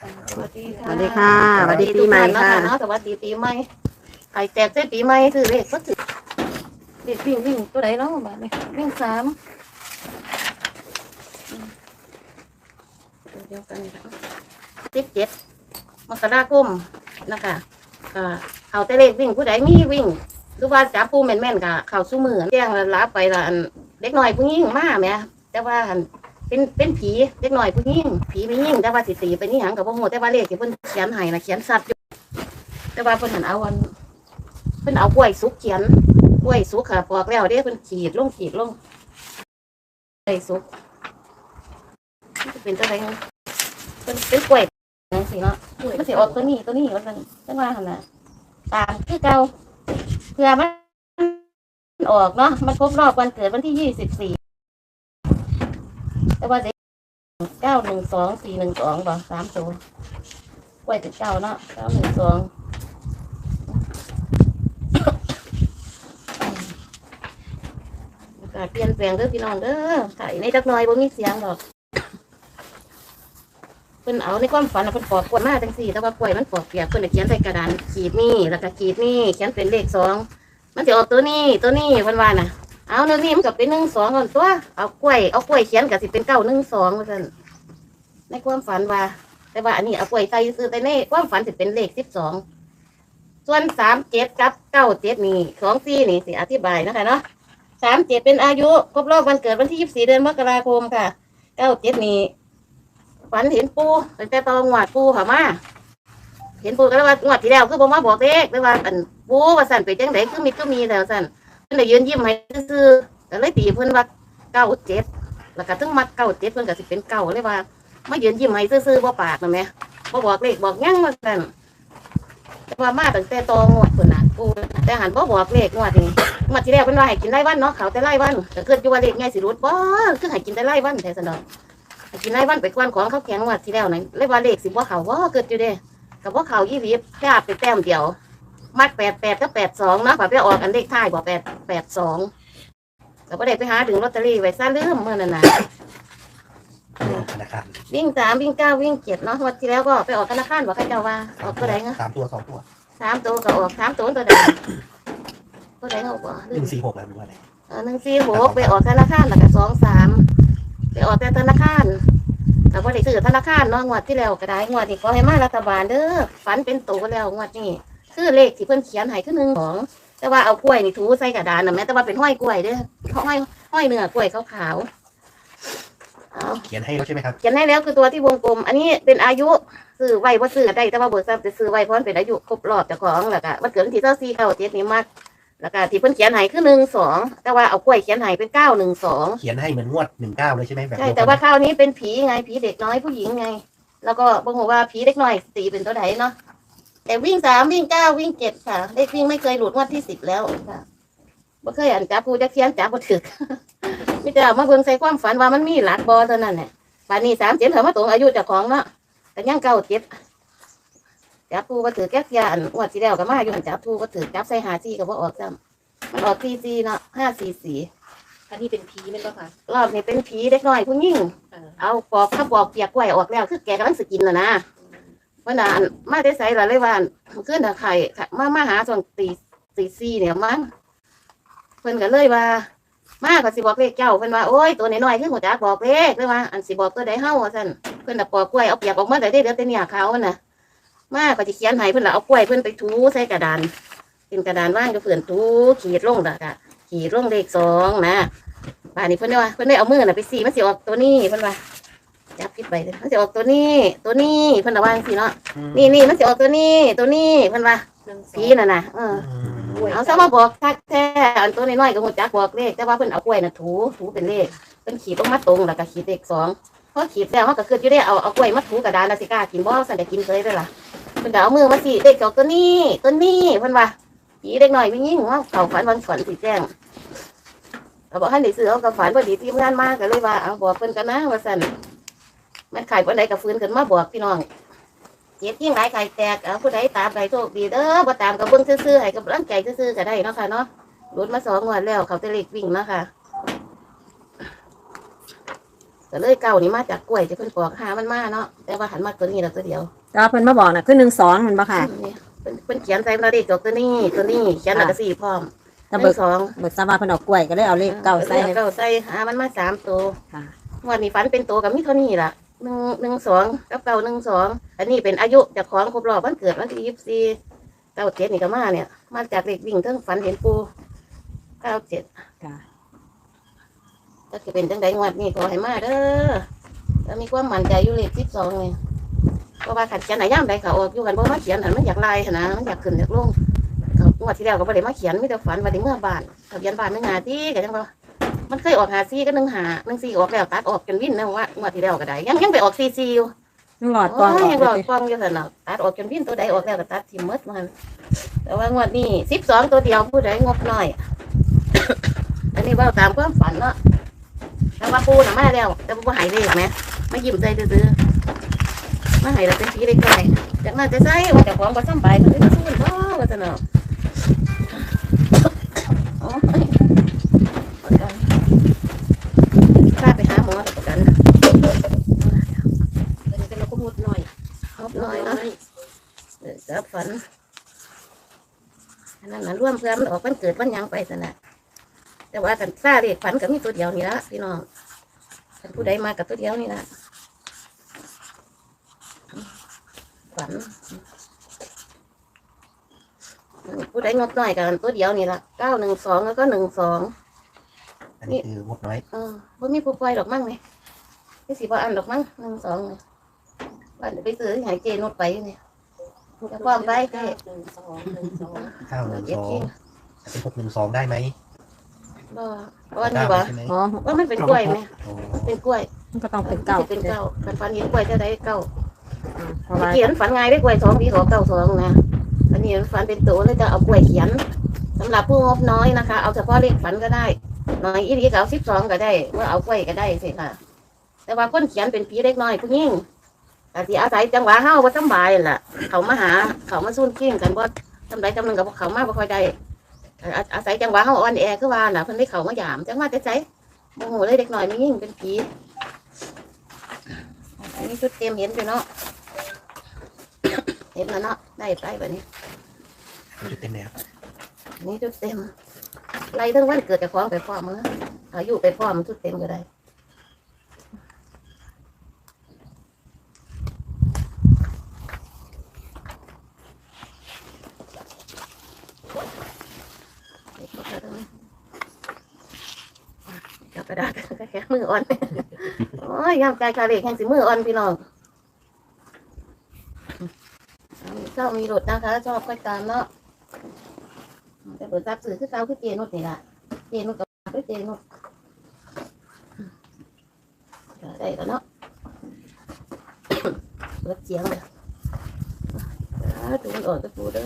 สวัสดีค่ะสวัสดีค่ะสวัสดีปีใหม่ค่ะ เนาะสวัสดีปีใหม่ไข่แตกเส้นปีใหม่คือเลขก็ถือเด็กวิ่งวิ่งตัวไหนเนาะบ้านนี้วิ่งสามอืมตัวเดียวกันนี่ค่ะสิบเจ็ดมกราคมนะคะก็เขาแต่เลขวิ่งผู้ใดมีวิ่งหรือว่าจับปูแม่นๆก็เขาสู้มือแจ้งแล้วลาไปละอันเด็กน้อยผู้หญิงมาแหม่แต่ว่าอัน เป็นเป็นผีเล็กหน่อยผู้หญิงผีไม่ยิ่งแต่ว่าสิตีไปนี่หยังกับพ่อโมแต่ว่าเลขที่เพิ่นเขียนให้นะเขียนสัตว์อยู่แต่ว่าเพิ่นหันเอาอันเพิ่นเอากล้วยสุกเขียนกล้วยสุกค่ะปอกแล้วเด้เพิ่นขีดลงขีดลงกล้วยสุกเป็นตัวอะไรเนเพิ่นเป็นกล้วยจังซี่เนาะมันสิออกตัวนี้ตัวนี้ว่าซั่นจังว่าหันน่ะตามคือเก่าเพื่อมันออกเนาะมันครบรอบวันเกิดวันที่ยี่สิบสี่ แต่ว่าเด็กเก้าหนึ่งสองสี่หนึ่งสองบอกสามตัวกล้วยถึงเก้าเนาะเก้าหนึ่งสองอากาเปลี่ยนแปลงเด้อพี่น้องเด้อไข่ในจักน่อยบ่มีเสียงดอกเพิ่นเอาในความฝันเพิ่นปอกกล้วยมาจังสี่ แต่ว่ากล้วยมันปอกเปียกเพิ่นเขียนใส่กระดานขีดนี่แล้วก็ขีดนี่เขียนเป็นเลขสองมันจะออกตัวนี้ตัวนี้เพิ่นว่าน่ะ เอาเนื้อนี่มันก็เป็นหนึ่งสองก่อนตัว เอากล้วย เอากล้วยเขียนกับสิเป็นเก้าหนึ่งสองว่าซั่นในความฝันว่า แต่ว่าอันนี้เอากล้วยใส่ซื้อแต่ในความฝันสิเป็นเลขสิบสอง ส่วนสามเจ็ดกับเก้าเจ็ดนี่สองสี่นี่สิอธิบายนะคะเนาะสามเจ็ดเป็นอายุครบรอบวันเกิดวันที่ยี่สิบสี่เดือนมกราคมค่ะ เก้าเจ็ดนี่ฝันเห็นปูตั้งแต่ตอนงวดปูเขามาเห็นปูก็แล้วว่างวดที่แล้วคือผมมาบอกเลขแต่ว่าอันปูว่าสั่นไปจังไดคือมีก็มีแล้วสั่น เพิ่นได้ยืนยิ้มให้ซื่อๆก็เลยตีเพิ่นว่าเก้าเจ็ดแล้วก็ถึงมักเก้าเจ็ดเพิ่นก็สิเป็นเก้าเลยว่ามายืนยิ้มให้ซื่อๆบ่ปากนะแหม่บ่บอกเลขบอกยังว่าซั่นแต่ว่ามาตั้งแต่ตองวดพุ่นน่ะกูแต่หันบ่บอกเลขงวดนี้งวดที่แล้วเพิ่นว่าให้กินรายวันเนาะเขาแต่รายวันก็คิดอยู่ว่าเลขใหญ่สิรุดบ่คือให้กินแต่รายวันแต่ซั่นดอกให้กินรายวันไปกวนของเขาแข็งงวดที่แล้วนั่นเลยว่าเลขสิบ่เขาบ่เกิดอยู่เด้ก็บ่าเขายี่สิบพลาดไปแต้มเดียวมัดแปดแปดก็แปดสองเนาะพอไปออกอันเลขท้ายบอกแปด แปดสองเราก็ได้ไปหาถึงลอตเตอรี่ไว้ซะลืมเมื่อนั้นนะธนาคารวิ่งสามวิ่งเก้าวิ่งเจ็ดเนาะวันที่แล้วก็ไปออกธนาคารบอกให้เจ้าว่าออกตัวไหนเนาะสามตัวสองตัวสามตัวก็ออกสามตัวตัวใดตัวไหนเขาบอกหนึ่งสี่หกแล้วหรือว่าอะไรหนึ่งสี่หกไปออกธนาคารแล้วก็สองสามไปออกแต่ธนาคารแต่ว่าได้ซื้อธนาคารเนาะงวดที่แล้วก็ได้งวดนี้ก็ให้มารัฐบาลเด้อฝันเป็นตัวแล้วงวดนี้คือเลขที่เพิ่นเขียนให้คือหนึ่งสอง แต่ว่าเอากล้วยนี่ถูใส่กระดานนะแม่แต่ว่าเป็นห้อยกล้วยเด้อห้อยห้อยเนื้อกล้วยขาวๆเอาเขียนให้แล้วใช่ไหมครับ เขียนให้แล้วคือตัวที่วงกลม อันนี้เป็นอายุซื้อไว้ว่าซื้อได้แต่ว่าเบิกทรัพย์จะซื้อไว้เพราะมันเป็นอายุครบรอบเจ้าของแล้วก็วันเกิดวันที่เจ้าสี่เก้าเจ็ดนี่มากแล้วก็ที่เพิ่นเขียนให้คือหนึ่งสองแต่ว่าเอากล้วยเขียนให้เป็นเก้าหนึ่งสองเขียนให้เหมือนงวดหนึ่งเก้าเลยใช่ไหมแบบใช่เดียแต่กันว่าคราวนี้เป็นผีไงผีเด็กน้อยผู้หญิงไง แล้วก็บอกว่าผีเด็กน้อยตีเป็นตัวไหนเนาะ แต่วิ่งสามวิ่งเก้าวิ่งเจ็ดค่ะ เลขวิ่งไม่เคยหลุดงวดที่สิบแล้วค่ะบ่เคยอ่านจับผู้จักเขียนจับบ่ถึกมิแต่เอามาเบิ่งใส่ความฝันว่ามันมีหลักบอเท่านั้นแหละป่านนี้สามเจ็ดเถอะมาตรงอายุเจ้าของเนาะแต่ยังเก้าเจ็ดจับผู้ก็ถือแก๊กยาอันงวดที่แล้วก็มาอยู่หันจับผู้ก็ถือจับใส่หาซี่ก็บ่ออกซ้ำมันออกซีซีเนาะห้าสี่สี่อันนี้เป็นผีเป็นปะคะรอบนี้เป็นผีเด็กน้อยผู้หญิงเอาปอกข้าวปอกเปียกกล้วยออกแล้ว คือแกกำลังสกินน่ะนะ วันนั้นมาได้ใส่ละเลยว่าขึ้นตะไคร่มามาหาส่วนตีตีซี่เนี่ยมั้งเพิ่นก็เลยว่า มาก็สิบอกเลขเจ้าเพิ่นว่าโอ้ยตัวน้อยๆคือหัวจักบอกเลขเลยว่าอันสิบอกตัวใดเฮาว่าซั่นเพิ่นน่ะปอกกล้วยเอาเปียกออกมาได้เดี๋ยวแต่เนี่ยเขาน่ะมาก็สิเขียนให้เพิ่นละเอากล้วยเพิ่นไปถูใส่กระดานเป็นกระดานว่างก็เพิ่นถูขีดลงแล้วก็ขีดลงเลขสองนะป่านนี้เพิ่นได้ว่าเพิ่นได้เอามือน่ะไปสีมันสิออกตัวนี้เพิ่นว่า ไปเลยมันจะออกตัวนี้ ตัวนี้เพิ่นระวังสิเนาะอืมนี่นี่มันจะออกตัวนี้ ตัวนี้เพิ่นว่าหนึ่งสอผีงน่ะนะเอออืมเอาซะมาบอกคักแท้อันตัวน้อยๆก็หัวจักบอกเลขแต่ว่าเพิ่นเอากล้วยน่ะถูถูเป็นเลขเพิ่นขีดลงมาตรงแล้วก็ขีดเลขสองพอขีดแล้วมันก็คืออยู่ได้เอาเอากล้วยมาถูกระดานแล้วสิกล้ากินบ่สั่นได้กินเลยได้อล่ะเพิ่นก็เอามือมาสิเลขจะออกตัวนี้ตัวนี้เพิ่นว่าผีเด็กน้อยไม่ยิ่งว่าเขาฝันวันฝันสิแจ้งเอาบอกให้ได้ซื้อเอากับฝันพอดีทีมงานมาก็เลยว่าเอาบอกเพิ่นกันนะว่าสั่น มันไข่ปันใดกับฟื้นขึ้นมาบอกพี่น้องเจ็บยิ่งหลายไข่แตกเอาผู้ใดตามใดโชคดีเด้อบ่ตามกับเบิ่งซื่อๆให้กับร่างใจซื่อๆก็ได้เนาะค่ะเนาะรุดมาสองงวันแล้วเขาแตะเล็กวิ่งเนาะค่ะก็เลยเก้านี่มาจากกล้วยจะเพิ่นปอกหามันมาเนาะแต่ว่าหันมาตัวนี้แล้วตัวเดียวแต่ว่าเพิ่นมาบอกน่ะคือหนึ่งสองมันบ่ค่ะนี่เพิ่นเพิ่นเขียนใส่มาเลขตัวตัวนี้ตัวนี้เขียนแล้วก็สี่พร้อมแต่หเบินึ่กงสองเบิกทราบว่าเพิ่นเอากล้วยก็เลยเอาเลขเก้าใส่เก้าใส่หามันมาสามตัวค่ะวันนี้ฝันเป็นตัวกับมีเท่านี้ล่ะ หนึ่งหนึ่งสองกับเก้าหนึ่งสองอันนี้เป็นอายุจากของครบรอบวันเกิดวันที่ยี่สิบสี่เก้าเจ็ดนี่ก็มาเนี่ย มาจากเลขวิ่งเทิงฝันเห็นปูเก้าเจ็ดค่ะก็จะเป็นจังไดงวดนี้ขอให้มาเด้อแล้วมีความมั่นใจอยู่เลขสิบสองนี่เพราะว่าขัดเขียนไหนย่ามใดก็ออกอยู่กันเพราะมาเขียนหันมันอยากลายหั้นนะมันอยากขึ้นอยากลงเขางวดที่แล้วก็บ่ได้มาเขียนไมแต่ได้ฝันว่าได้เมื่อบ้านทะเบียนบ้านหนึ่งหาที่ก็จังว่า มันเคยออกหาซี่ก็หนึ่งหาหนึ่งซี่ออกแล้วตัดออกจนวิ่นนะว่างวดที่แล้วก็ได้ยังยังไปออกซีซีอยู่ยังหลอดกโอ้องออยกยังหลอดกองอยู่สันเนาะตัดออกจนวิ่นตัวใดออกแล้วก็ตัดทิมหมดมันแต่ว่างวดนี้สิบสองตัวเดียวผู้ใดงบน้อย อันนี้เว่าตามความฝันเนาะแต่ว่าปูน่ะมาแล้ว แต่ปูบ่ใหายเลยไหมมายิ้มใจดื้อๆมาใหายเราเป็นผีเล็กน้อยจากนั้นจะใส่ว่าเจะของบ่สำบายก็เลยมาสู้กันบ่ว่าซั่นเนาะโอ้ยประกันพาไปหาหมอประกัน เป็นเป็นเราก็มุดหน่อย งบน้อยเนาะเออจับฝันอันนั้นน่ะร่วมเพื่อมันออกวันเกิดวันหยังไปซั่นน่ะแต่ว่ากันซาเรียกฝันก็มีตัวเดียวนี่ละพี่น้องคันผู้ใดมากับตัวเดียวนี่ละฝันผู้ใดงบน้อยกันตัวเดียวนี่ละเก้าหนึ่งสองแล้วก็หนึ่งสองอันนี้คืองดน้อยเออบ่มีผู้ปล่อยดอกมั่งไหมที่สิบ่อันดอกมั่งหนึ่งสองเลย ว่าเดี๋ยวไปซื้อให้หายเจนุดไปเนี่ยจะพร้อมไปเจหนึ่งสองหนึ่งสองเก้าหนึ่งเจ็สดองจริงเป็นหกหนึ่งสองได้ไหมบ่เพราะว่านี่บ่ใช่ไหมอ๋อว่ามันเป็นกล้วยไหมโอ้เป็นกล้วยมันก็ต้องเป็นเก้าสิเป็นเก้าคันฟันเห็นกล้วยจะได้เก้าอ่าเพราะว่าเขียนฝันง่ายได้กล้วยสองปีขอเก้าสองนะอันนี้ฝันเป็นตัวเลยจะเอากล้วยเขียนสำหรับผู้งบน้อยนะคะ เอาเฉพาะเลขฝันก็ได้น้อยอีดีก็เอาสิบสองก็ได้เมื่อเอากล้วยก็ได้สิค่ะ แต่ว่าคนเขียนเป็นผีเล็กน้อยผู้ยิ่ง แต่ที่อาศัยจังหวะเฮาว่าสำบายล่ะ เขามาหา เขามาซุ่นขิ้งกันบ่ทำไรจำหนึงกับเขามาบ่ค่อยได้อาอาศัยจังหวะเฮาอ่อนแอคือว่าน่ะเพิ่นได้เขามาหยาม จังว่าจะใจโมโหเลยเด็กน้อยไม่ยิ่งเป็นผีอันนี้ชุดเต็มเห็นไปเนาะเห็นแล้วเนาะได้ไปแบบนี้จุดเต็มแล้วอันนี้ชุดเต็มไล่ทั้งวันเกิดจากของไปพร้อมนะอายุไปพร้อมชุดเต็มก็ได้ จับ กระดาษแค่มืออ่อนโอ้ยยามใจคาเล็กแห่งสิมืออ่อนพี่น้องชอบมีรถนะคะชอบค่อยตามเนาะแต่เปิดซับสื่อคือเตาคือเจนุดนี่ละเจนุดกับคือเจนุดได้แล้วเนาะเปิดเสียงเลยอ่าตูนอ่อกตะปูเด้อ